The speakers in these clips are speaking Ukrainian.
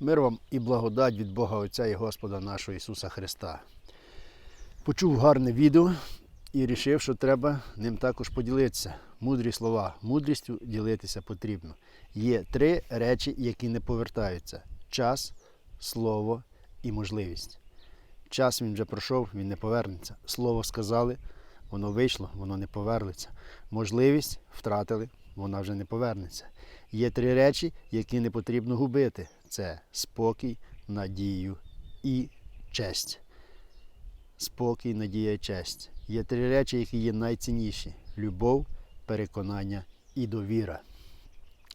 Мир вам і благодать від Бога Отця і Господа нашого Ісуса Христа. Почув гарне відео і вирішив, що треба ним також поділитися. Мудрі слова. Мудрістю ділитися потрібно. Є три речі, які не повертаються: час, слово і можливість. Час він вже пройшов, він не повернеться. Слово сказали, воно вийшло, воно не повернеться. Можливість втратили, вона вже не повернеться. Є три речі, які не потрібно губити: це спокій, надію і честь. Спокій, надія і честь. Є три речі, які є найцінніші: любов, переконання і довіра.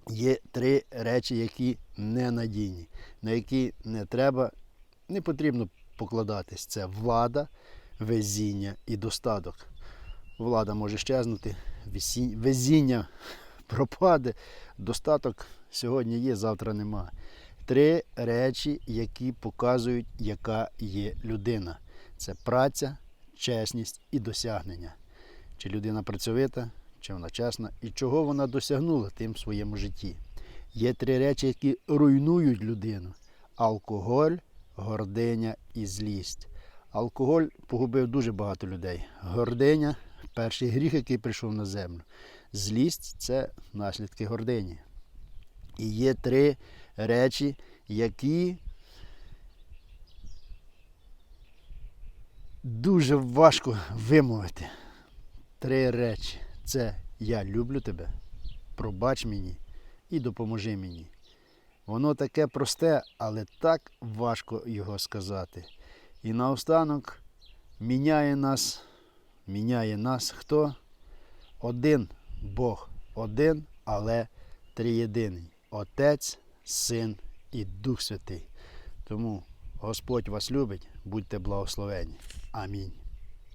Є три речі, які ненадійні, на які не треба, не потрібно покладатись. Це влада, везіння і достаток. Влада може щезнути, везіння пропаде, достаток сьогодні є, завтра нема. Три речі, які показують, яка є людина. Це праця, чесність і досягнення. Чи людина працьовита, чи вона чесна, і чого вона досягнула тим в своєму житті. Є три речі, які руйнують людину: алкоголь, гординя і злість. Алкоголь погубив дуже багато людей. Гординя перший гріх, який прийшов на землю. Злість це наслідки гордині. І є три речі, які дуже важко вимовити. Три речі. Це я люблю тебе, пробач мені і допоможи мені. Воно таке просте, але так важко його сказати. І наостанок міняє нас, міняє нас хто? Один Бог, один, але триєдиний. Отець, Син і Дух Святий. Тому Господь вас любить, будьте благословені. Амінь.